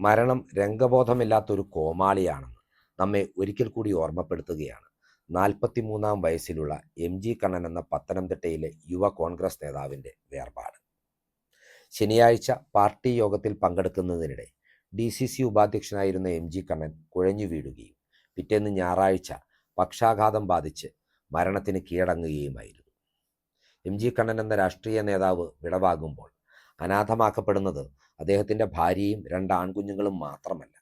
മരണം രംഗബോധമില്ലാത്തൊരു കോമാളിയാണെന്ന് നമ്മെ ഒരിക്കൽ കൂടി ഓർമ്മപ്പെടുത്തുകയാണ്. നാൽപ്പത്തിമൂന്നാം വയസ്സിലുള്ള എം ജി കണ്ണൻ എന്ന പത്തനംതിട്ടയിലെ യുവ കോൺഗ്രസ് നേതാവിന്റെ വേർപാട്. ശനിയാഴ്ച പാർട്ടി യോഗത്തിൽ പങ്കെടുക്കുന്നതിനിടെ ഡി സി സി ഉപാധ്യക്ഷനായിരുന്ന എം ജി കണ്ണൻ കുഴഞ്ഞു വീഴുകയും പിറ്റേന്ന് ഞായറാഴ്ച പക്ഷാഘാതം ബാധിച്ച് മരണത്തിന് കീഴടങ്ങുകയുമായിരുന്നു. എം ജി കണ്ണൻ എന്ന രാഷ്ട്രീയ നേതാവ് വിടവാകുമ്പോൾ അനാഥമാക്കപ്പെടുന്നത് അദ്ദേഹത്തിന്റെ ഭാര്യയും രണ്ട് ആൺകുഞ്ഞുങ്ങളും മാത്രമല്ല.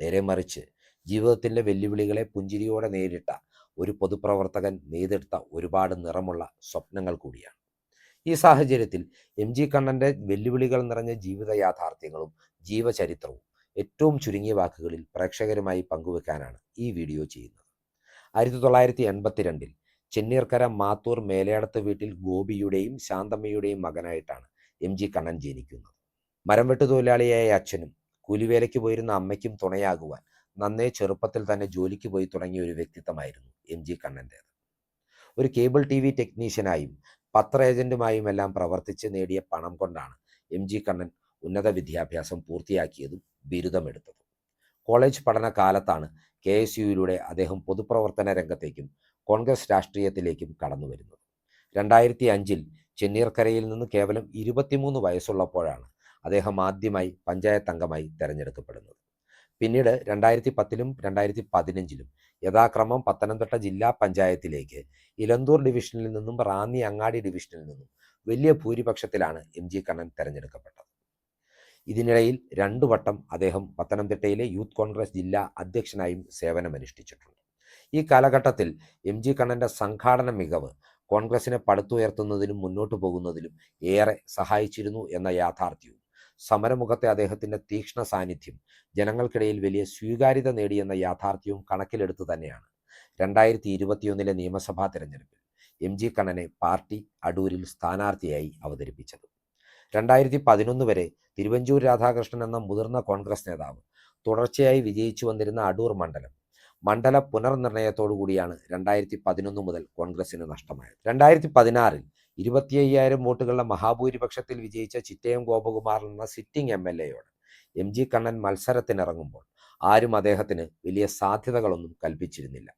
നേരെ മറിച്ച് ജീവിതത്തിന്റെ വെല്ലുവിളികളെ പുഞ്ചിരിയോടെ നേരിട്ട ഒരു പൊതുപ്രവർത്തകൻ നെയ്തെടുത്ത ഒരുപാട് നിറമുള്ള സ്വപ്നങ്ങൾ കൂടിയാണ്. ഈ സാഹചര്യത്തിൽ എം ജി കണ്ണന്റെ വെല്ലുവിളികൾ നിറഞ്ഞ ജീവിത യാഥാർത്ഥ്യങ്ങളും ജീവചരിത്രവും ഏറ്റവും ചുരുങ്ങിയ വാക്കുകളിൽ പ്രേക്ഷകരുമായി പങ്കുവെക്കാനാണ് ഈ വീഡിയോ ചെയ്യുന്നത്. ആയിരത്തി തൊള്ളായിരത്തി എൺപത്തിരണ്ടിൽ ചെന്നീർക്കര മാത്തൂർ മേലയടത്ത് വീട്ടിൽ ഗോപിയുടെയും ശാന്തമ്മയുടെയും മകനായിട്ടാണ് എം ജി കണ്ണൻ ജനിക്കുന്നത് മരം വെട്ടുതൊഴിലാളിയായ അച്ഛനും കൂലിവേലയ്ക്ക് പോയിരുന്ന അമ്മയ്ക്കും തുണയാകുവാൻ നന്നേ ചെറുപ്പത്തിൽ തന്നെ ജോലിക്ക് പോയി തുടങ്ങിയ ഒരു വ്യക്തിത്വമായിരുന്നു എം ജി കണ്ണന്റേത് ഒരു കേബിൾ ടി വി ടെക്നീഷ്യനായും പത്ര ഏജന്റുമായും എല്ലാം പ്രവർത്തിച്ച് നേടിയ പണം കൊണ്ടാണ് എം ജി കണ്ണൻ ഉന്നത വിദ്യാഭ്യാസം പൂർത്തിയാക്കിയതും ബിരുദമെടുത്തതും. കോളേജ് പഠന കാലത്താണ് കെ എസ് യുയിലൂടെ അദ്ദേഹം പൊതുപ്രവർത്തന രംഗത്തേക്കും കോൺഗ്രസ് രാഷ്ട്രീയത്തിലേക്കും കടന്നു വരുന്നത് രണ്ടായിരത്തി അഞ്ചിൽ ചെന്നീർക്കരയിൽ നിന്ന് കേവലം ഇരുപത്തിമൂന്ന് വയസ്സുള്ളപ്പോഴാണ് അദ്ദേഹം ആദ്യമായി പഞ്ചായത്ത് അംഗമായി തെരഞ്ഞെടുക്കപ്പെടുന്നത്. പിന്നീട് രണ്ടായിരത്തി പത്തിലും രണ്ടായിരത്തി പതിനഞ്ചിലും യഥാക്രമം പത്തനംതിട്ട ജില്ലാ പഞ്ചായത്തിലേക്ക് ഇലന്തൂർ ഡിവിഷനിൽ നിന്നും റാന്നി അങ്ങാടി ഡിവിഷനിൽ നിന്നും വലിയ ഭൂരിപക്ഷത്തിലാണ് എം ജി കണ്ണൻ തെരഞ്ഞെടുക്കപ്പെട്ടത്. ഇതിനിടയിൽ രണ്ടു വട്ടം അദ്ദേഹം പത്തനംതിട്ടയിലെ യൂത്ത് കോൺഗ്രസ് ജില്ലാ അധ്യക്ഷനായും സേവനമനുഷ്ഠിച്ചിട്ടുണ്ട്. ഈ കാലഘട്ടത്തിൽ എം ജി കണ്ണന്റെ സംഘാടന മികവ് കോൺഗ്രസിനെ പടുത്തുയർത്തുന്നതിലും മുന്നോട്ടു പോകുന്നതിലും ഏറെ സഹായിച്ചിരുന്നു എന്ന യാഥാർത്ഥ്യവും. സമരമുഖത്തെ അദ്ദേഹത്തിന്റെ തീക്ഷ്ണ സാന്നിധ്യം ജനങ്ങൾക്കിടയിൽ വലിയ സ്വീകാര്യത നേടിയെന്ന യാഥാർത്ഥ്യവും കണക്കിലെടുത്തു തന്നെയാണ്. രണ്ടായിരത്തി ഇരുപത്തിയൊന്നിലെ നിയമസഭാ തെരഞ്ഞെടുപ്പിൽ എം ജി കണ്ണനെ പാർട്ടി അടൂരിൽ സ്ഥാനാർത്ഥിയായി അവതരിപ്പിച്ചത്. രണ്ടായിരത്തി പതിനൊന്ന് വരെ തിരുവഞ്ചൂർ രാധാകൃഷ്ണൻ എന്ന മുതിർന്ന കോൺഗ്രസ് നേതാവ് തുടർച്ചയായി വിജയിച്ചു വന്നിരുന്ന അടൂർ മണ്ഡലം മണ്ഡല പുനർനിർണയത്തോടു കൂടിയാണ് രണ്ടായിരത്തി പതിനൊന്ന് മുതൽ കോൺഗ്രസിന് നഷ്ടമായത്. രണ്ടായിരത്തി പതിനാറിൽ ഇരുപത്തി അയ്യായിരം വോട്ടുകളുടെ മഹാഭൂരിപക്ഷത്തിൽ വിജയിച്ച ചിറ്റയം ഗോപകുമാർ എന്ന സിറ്റിംഗ് എം എൽ എയോട് എം ജി കണ്ണൻ മത്സരത്തിനിറങ്ങുമ്പോൾ ആരും അദ്ദേഹത്തിന് വലിയ സാധ്യതകളൊന്നും കൽപ്പിച്ചിരുന്നില്ല.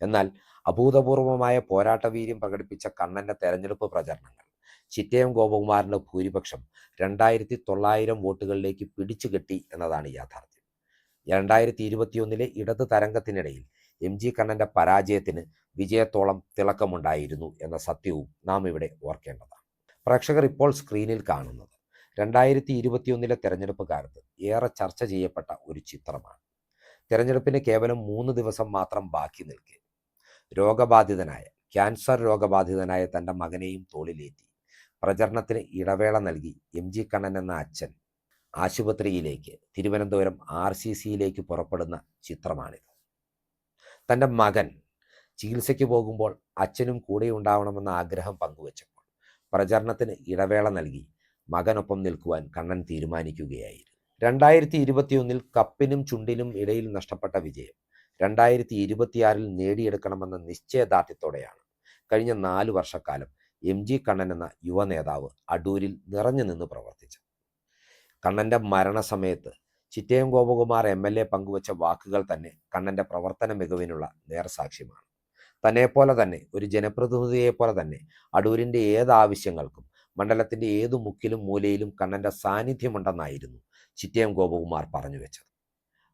എന്നാൽ അഭൂതപൂർവമായ പോരാട്ടവീര്യം പ്രകടിപ്പിച്ച കണ്ണന്റെ തെരഞ്ഞെടുപ്പ് പ്രചരണങ്ങൾ ചിറ്റയം ഗോപകുമാറിന്റെ ഭൂരിപക്ഷം രണ്ടായിരത്തി തൊള്ളായിരം വോട്ടുകളിലേക്ക് പിടിച്ചു കെട്ടി എന്നതാണ് യാഥാർത്ഥ്യം. രണ്ടായിരത്തി ഇരുപത്തിയൊന്നിലെ ഇടത് തരംഗത്തിനിടയിൽ എം ജി കണ്ണന്റെ പരാജയത്തിന് വിജയത്തോളം തിളക്കമുണ്ടായിരുന്നു എന്ന സത്യവും നാം ഇവിടെ ഓർക്കേണ്ടതാണ്. പ്രേക്ഷകർ ഇപ്പോൾ സ്ക്രീനിൽ കാണുന്നത് രണ്ടായിരത്തി ഇരുപത്തിയൊന്നിലെ തെരഞ്ഞെടുപ്പ് കാലത്ത് ഏറെ ചർച്ച ചെയ്യപ്പെട്ട ഒരു ചിത്രമാണ്. തെരഞ്ഞെടുപ്പിന് കേവലം മൂന്ന് ദിവസം മാത്രം ബാക്കി നിൽക്കെ. രോഗബാധിതനായ ക്യാൻസർ രോഗബാധിതനായ തന്റെ മകനെയും തോളിലേറ്റി. പ്രചരണത്തിന് ഇടവേള നൽകി എം ജി കണ്ണൻ എന്ന അച്ഛൻ ആശുപത്രിയിലേക്ക് തിരുവനന്തപുരം ആർ സി സിയിലേക്ക് പുറപ്പെടുന്ന ചിത്രമാണിത്. തന്റെ മകൻ ചികിത്സയ്ക്ക് പോകുമ്പോൾ അച്ഛനും കൂടെ ഉണ്ടാവണമെന്ന ആഗ്രഹം പങ്കുവച്ചപ്പോൾ പ്രചരണത്തിന് ഇടവേള നൽകി മകനൊപ്പം നിൽക്കുവാൻ കണ്ണൻ തീരുമാനിക്കുകയായിരുന്നു. രണ്ടായിരത്തി ഇരുപത്തിയൊന്നിൽ കപ്പിനും ചുണ്ടിനും ഇടയിൽ നഷ്ടപ്പെട്ട വിജയം രണ്ടായിരത്തി ഇരുപത്തിയാറിൽ നേടിയെടുക്കണമെന്ന നിശ്ചയദാർഢ്യത്തോടെയാണ് കഴിഞ്ഞ നാല് വർഷക്കാലം എം ജി കണ്ണൻ എന്ന യുവ നേതാവ് അടൂരിൽ നിറഞ്ഞു നിന്ന് പ്രവർത്തിച്ചത്. കണ്ണന്റെ മരണസമയത്ത് Chittayam Gopakumar M L A പങ്കുവച്ച വാക്കുകൾ തന്നെ കണ്ണന്റെ പ്രവർത്തന മികവിനുള്ള നേർസാക്ഷ്യമാണ്. തന്നെപ്പോലെ തന്നെ ഒരു ജനപ്രതിനിധിയെപ്പോലെ തന്നെ അടൂരിന്റെ ഏത് ആവശ്യങ്ങൾക്കും മണ്ഡലത്തിന്റെ ഏതു മുക്കിലും മൂലയിലും കണ്ണന്റെ സാന്നിധ്യമുണ്ടെന്നായിരുന്നു ചിറ്റയം ഗോപകുമാർ പറഞ്ഞു വെച്ചത്.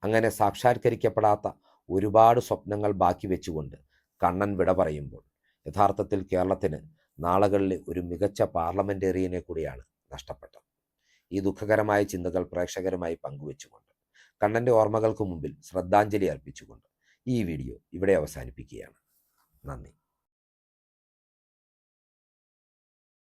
അങ്ങനെ സാക്ഷാത്കരിക്കപ്പെടാത്ത ഒരുപാട് സ്വപ്നങ്ങൾ ബാക്കി വെച്ചുകൊണ്ട് കണ്ണൻ വിട പറയുമ്പോൾ യഥാർത്ഥത്തിൽ കേരളത്തിന് നാളുകളിലെ ഒരു മികച്ച പാർലമെന്റേറിയനെ കൂടിയാണ് നഷ്ടപ്പെട്ടത്. ഈ ദുഃഖകരമായ ചിന്തകൾ പ്രേക്ഷകരുമായി പങ്കുവെച്ചുകൊണ്ട് കണ്ണന്റെ ഓർമ്മകൾക്ക് മുമ്പിൽ ശ്രദ്ധാഞ്ജലി അർപ്പിച്ചുകൊണ്ട് ഈ വീഡിയോ ഇവിടെ അവസാനിപ്പിക്കുകയാണ്. നന്ദി.